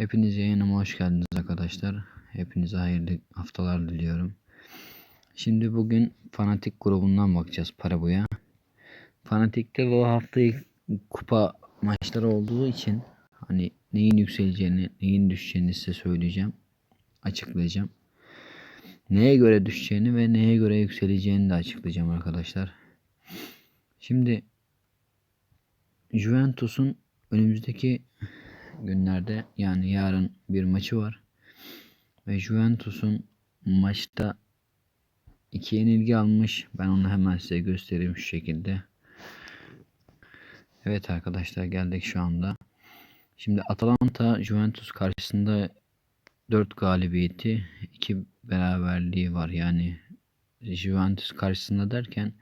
Hepiniz yayınıma hoş geldiniz arkadaşlar. Hepinize hayırlı haftalar diliyorum. Şimdi bugün Fanatik grubundan bakacağız Parabo'ya. Fanatik'te bu hafta kupa maçları olduğu için hani neyin yükseleceğini, neyin düşeceğini size söyleyeceğim. Açıklayacağım. Neye göre düşeceğini ve neye göre yükseleceğini de açıklayacağım arkadaşlar. Şimdi Juventus'un önümüzdeki günlerde yani yarın bir maçı var. Ve Juventus'un maçta iki yenilgi almış. Ben onu hemen size göstereyim şu şekilde. Evet arkadaşlar geldik şu anda. Şimdi Atalanta Juventus karşısında 4 galibiyeti, 2 beraberliği var. Yani Juventus karşısında derken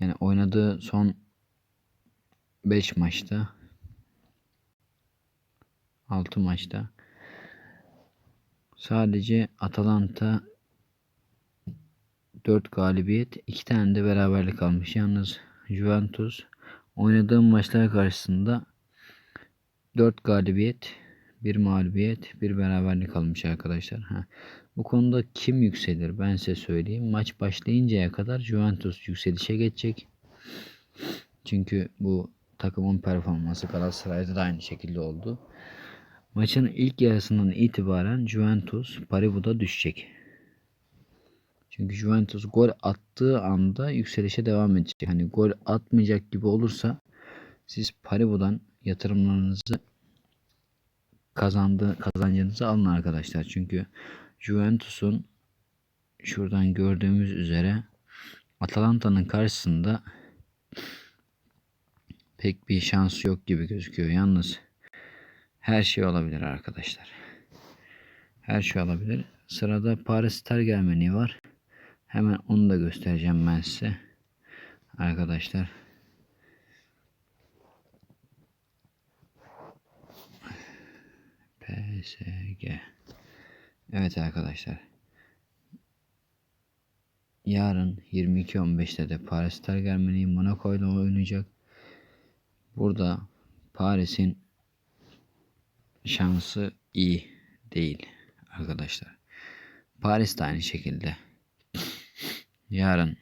yani oynadığı son 5 maçta 6 maçta sadece Atalanta 4 galibiyet 2 tane de beraberlik almış. Yalnız Juventus oynadığım maçlar karşısında 4 galibiyet, 1 mağlubiyet, 1 beraberlik almış arkadaşlar. Ha. Bu konuda kim yükselir ben size söyleyeyim. Maç başlayıncaya kadar Juventus yükselişe geçecek. Çünkü bu takımın performansı Galatasaray'da da aynı şekilde oldu. Maçın ilk yarısından itibaren Juventus Paribu'da düşecek. Çünkü Juventus gol attığı anda yükselişe devam edecek. Hani gol atmayacak gibi olursa siz Paribu'dan yatırımlarınızı kazandı kazancınızı alın arkadaşlar. Çünkü Juventus'un şuradan gördüğümüz üzere Atalanta'nın karşısında pek bir şansı yok gibi gözüküyor. Yalnız her şey olabilir arkadaşlar. Her şey olabilir. Sırada Paris Tergermeni var. Hemen onu da göstereceğim ben size. Arkadaşlar. PSG. Evet arkadaşlar. Yarın 22.15'te de Paris Tergermeni Monaco ile oynayacak. Burada Paris'in şansı iyi değil arkadaşlar. Paris de aynı şekilde. Yarın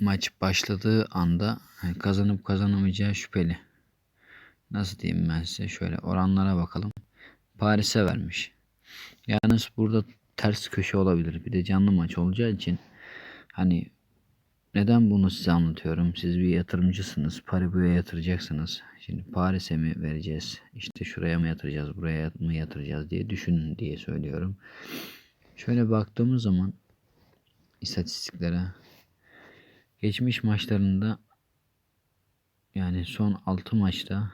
maç başladığı anda kazanıp kazanamayacağı şüpheli. Nasıl diyeyim ben size? Şöyle oranlara bakalım. Paris'e vermiş. Yalnız burada ters köşe olabilir. Bir de canlı maç olacağı için hani neden bunu size anlatıyorum? Siz bir yatırımcısınız. Paribu'ya yatıracaksınız. Şimdi Paris'e mi vereceğiz? İşte şuraya mı yatıracağız? Buraya mı yatıracağız diye düşünün diye söylüyorum. Şöyle baktığımız zaman istatistiklere geçmiş maçlarında yani son 6 maçta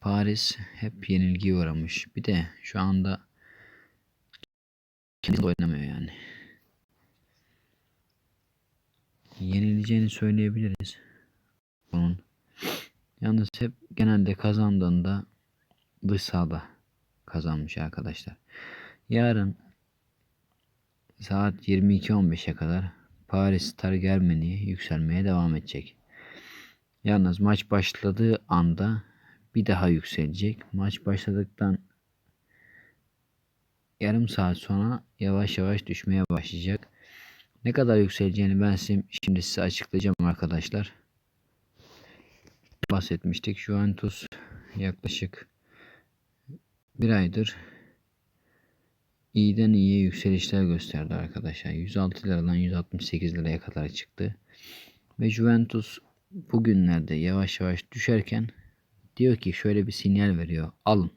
Paris hep yenilgiye uğramış. Bir de şu anda kendi oynamıyor yani. Yenileceğini söyleyebiliriz. Onun. Yalnız hep genelde kazandığında dış sahada kazanmış arkadaşlar. Yarın saat 22.15'e kadar Paris Star Germany yükselmeye devam edecek. Yalnız maç başladığı anda bir daha yükselecek. Maç başladıktan yarım saat sonra yavaş yavaş düşmeye başlayacak. Ne kadar yükseleceğini ben şimdi size açıklayacağım arkadaşlar. Bahsetmiştik. Juventus yaklaşık bir aydır iyiden iyiye yükselişler gösterdi arkadaşlar. 106 liradan 168 liraya kadar çıktı. Ve Juventus bugünlerde yavaş yavaş düşerken diyor ki şöyle bir sinyal veriyor. Alın.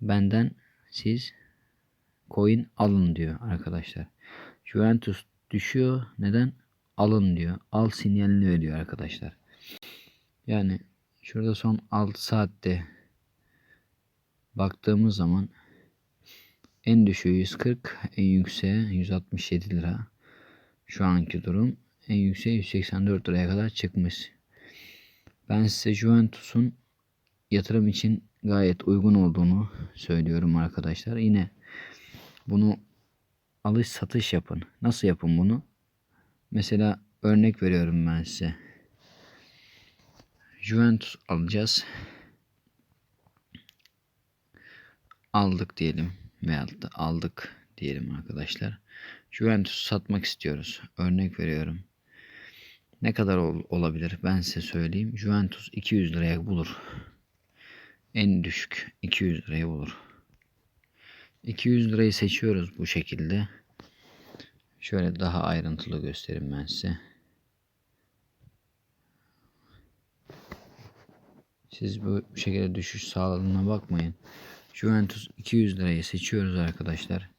Benden siz coin alın diyor arkadaşlar. Juventus düşüyor. Neden? Alın diyor. Al sinyalini veriyor arkadaşlar. Yani şurada son 6 saatte baktığımız zaman en düşüğü 140, en yükseği 167 lira. Şu anki durum en yükseği 184 liraya kadar çıkmış. Ben size Juventus'un yatırım için gayet uygun olduğunu söylüyorum arkadaşlar. Yine bunu alış satış yapın. Nasıl yapın bunu? Mesela örnek veriyorum ben size. Juventus alacağız. aldık diyelim veyahut da aldık diyelim arkadaşlar. Juventus'u satmak istiyoruz. Örnek veriyorum. Ne kadar ol- olabilir? Ben size söyleyeyim. Juventus 200 liraya bulur. En düşük 200 liraya bulur. 200 lirayı seçiyoruz bu şekilde. Şöyle daha ayrıntılı göstereyim ben size. Siz bu şekilde düşüş sağladığına bakmayın. Juventus 200 lirayı seçiyoruz arkadaşlar.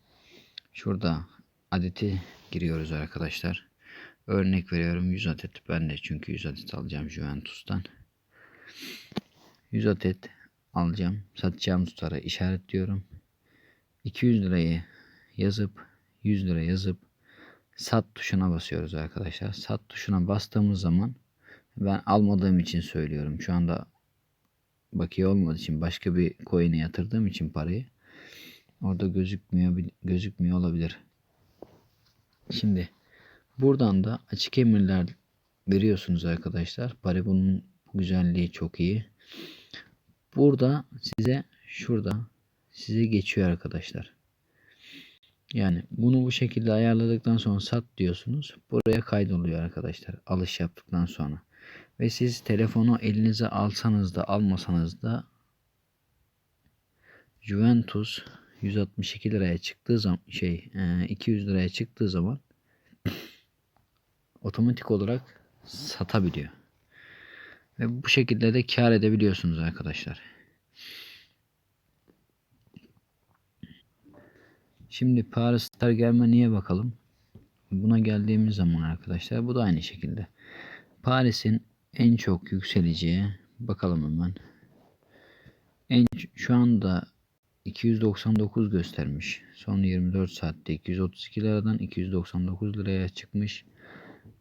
Şurada adeti giriyoruz arkadaşlar. Örnek veriyorum 100 adet. Ben de çünkü 100 adet alacağım Juventus'tan. 100 adet alacağım. Satacağım tutarı işaretliyorum. 200 lirayı yazıp 100 lira yazıp sat tuşuna basıyoruz arkadaşlar. Sat tuşuna bastığımız zaman ben almadığım için söylüyorum. Şu anda bakiye olmadığı için başka bir coin'e yatırdığım için parayı orada gözükmüyor gözükmüyor olabilir. Şimdi buradan da açık emirler veriyorsunuz arkadaşlar. Paribunun güzelliği çok iyi. Burada size şurada size geçiyor arkadaşlar. Yani bunu bu şekilde ayarladıktan sonra sat diyorsunuz. Buraya kaydoluyor arkadaşlar. Alış yaptıktan sonra. Ve siz telefonu elinize alsanız da almasanız da Juventus 162 liraya çıktığı zaman şey 200 liraya çıktığı zaman otomatik olarak satabiliyor. Ve bu şekilde de kar edebiliyorsunuz arkadaşlar. Şimdi Paris Star gelme niye bakalım? Buna geldiğimiz zaman arkadaşlar bu da aynı şekilde. Paris'in en çok yükseleceği bakalım hemen. En şu anda 299 göstermiş. Son 24 saatte 232 liradan 299 liraya çıkmış.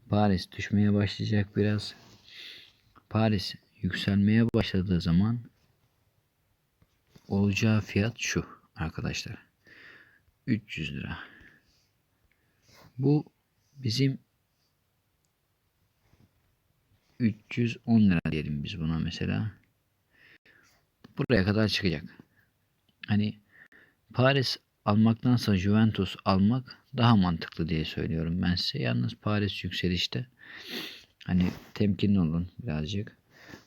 Paris düşmeye başlayacak biraz. Paris yükselmeye başladığı zaman olacağı fiyat şu arkadaşlar. 300 lira. Bu bizim 310 lira diyelim biz buna mesela. Buraya kadar çıkacak. Hani Paris almaktansa Juventus almak daha mantıklı diye söylüyorum ben size. Yalnız Paris yükselişte. Hani temkinli olun birazcık.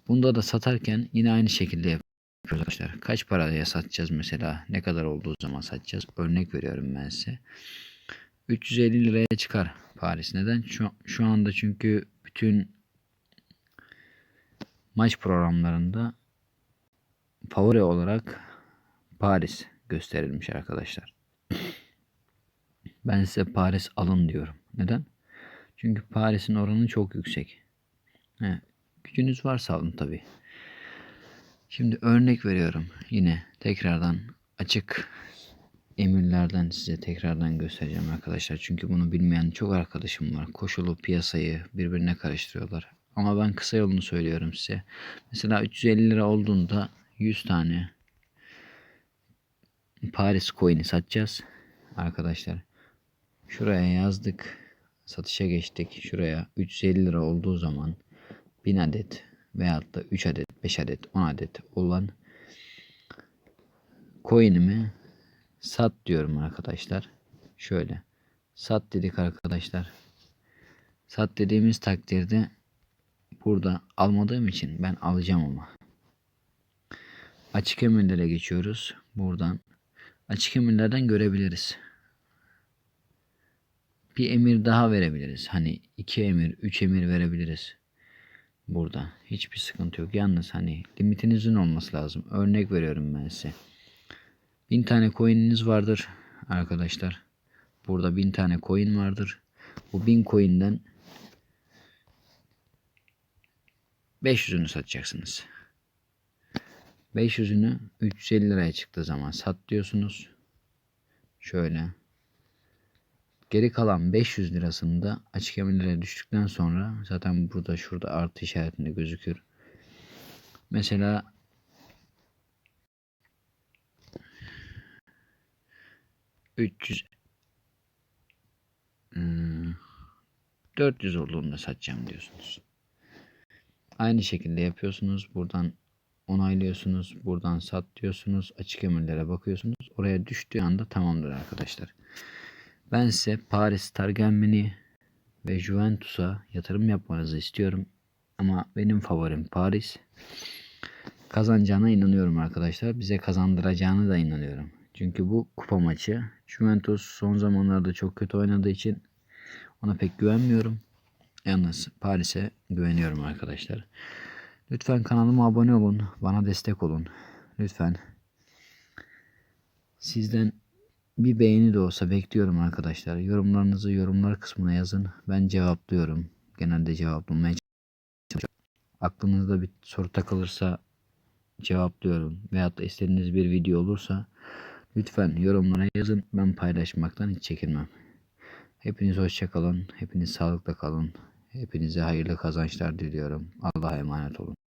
Bunda da satarken yine aynı şekilde yapıyoruz arkadaşlar. Kaç paraya satacağız mesela? Ne kadar olduğu zaman satacağız? Örnek veriyorum ben size. 350 liraya çıkar Paris. Neden? Şu, şu anda çünkü bütün maç programlarında favori olarak Paris gösterilmiş arkadaşlar. Ben size Paris alın diyorum. Neden? Çünkü Paris'in oranı çok yüksek. He, gücünüz varsa alın tabi. Şimdi örnek veriyorum. Yine tekrardan açık emirlerden size tekrardan göstereceğim arkadaşlar. Çünkü bunu bilmeyen çok arkadaşım var. Koşulu piyasayı birbirine karıştırıyorlar. Ama ben kısa yolunu söylüyorum size. Mesela 350 lira olduğunda 100 tane Paris coin'i satacağız. Arkadaşlar şuraya yazdık. Satışa geçtik. Şuraya 350 lira olduğu zaman 1000 adet veyahut da 3 adet, 5 adet, 10 adet olan coin'imi sat diyorum arkadaşlar. Şöyle sat dedik arkadaşlar. Sat dediğimiz takdirde burada almadığım için ben alacağım ama. Açık emirlere geçiyoruz. Buradan açık emirlerden görebiliriz. Bir emir daha verebiliriz. Hani iki emir, üç emir verebiliriz. Burada hiçbir sıkıntı yok. Yalnız hani limitinizin olması lazım. Örnek veriyorum ben size. Bin tane coin'iniz vardır arkadaşlar. Burada bin tane coin vardır. Bu bin coin'den 500'ünü satacaksınız. 500'ünü 350 liraya çıktığı zaman sat diyorsunuz. Şöyle. Geri kalan 500 lirasını da açık emirlere düştükten sonra zaten burada şurada artı işaretinde gözükür. Mesela üç 400 olduğunda satacağım diyorsunuz. Aynı şekilde yapıyorsunuz. Buradan onaylıyorsunuz. Buradan sat diyorsunuz. Açık emirlere bakıyorsunuz. Oraya düştüğü anda tamamdır arkadaşlar. Ben size Paris Targelmini ve Juventus'a yatırım yapmanızı istiyorum. Ama benim favorim Paris. Kazanacağına inanıyorum arkadaşlar. Bize kazandıracağını da inanıyorum. Çünkü bu kupa maçı. Juventus son zamanlarda çok kötü oynadığı için ona pek güvenmiyorum. Yalnız Paris'e güveniyorum arkadaşlar. Lütfen kanalıma abone olun. Bana destek olun. Lütfen. Sizden bir beğeni de olsa bekliyorum arkadaşlar. Yorumlarınızı yorumlar kısmına yazın. Ben cevaplıyorum. Genelde cevaplamaya çalışıyorum. Aklınızda bir soru takılırsa cevaplıyorum. Veyahut da istediğiniz bir video olursa lütfen yorumlara yazın. Ben paylaşmaktan hiç çekinmem. Hepiniz hoşça kalın. Hepiniz sağlıkla kalın. Hepinize hayırlı kazançlar diliyorum. Allah'a emanet olun.